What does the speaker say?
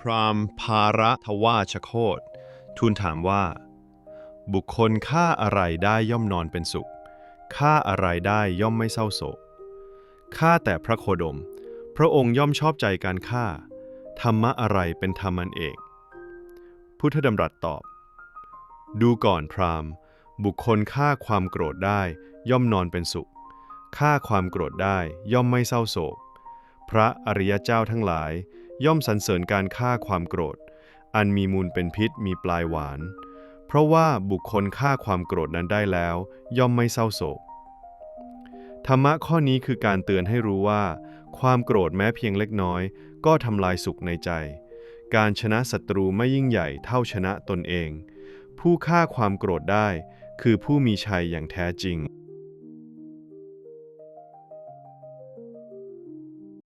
พรามภาระทวาชโคตทูลถามว่า บุคคลฆ่าอะไรได้ย่อมนอนเป็นสุขฆ่าอะไรได้ย่อมไม่เศร้าโศกฆ่าแต่พระโคดม พระองค์ย่อมชอบใจการฆ่า ธรรมะอะไรเป็นธรรมันเอก พุทธดำรัสตอบ ดูก่อนพรามบุคคลฆ่าความโกรธได้ย่อมนอนเป็นสุขฆ่าความโกรธได้ย่อมไม่เศร้าโศก พระอริยเจ้าทั้งหลาย ย่อมสรรเสริญการฆ่าความโกรธ อันมีมูลเป็นพิษมีปลายหวาน เพราะว่าบุคคลฆ่าความโกรธนั้นได้แล้ว ย่อมไม่เศร้าโศก ธรรมะข้อนี้คือการเตือนให้รู้ว่า ความโกรธแม้เพียงเล็กน้อย ก็ทำลายสุขในใจ การชนะศัตรูไม่ยิ่งใหญ่เท่าชนะตนเอง ผู้ฆ่าความโกรธได้ คือผู้มีชัยอย่างแท้จริง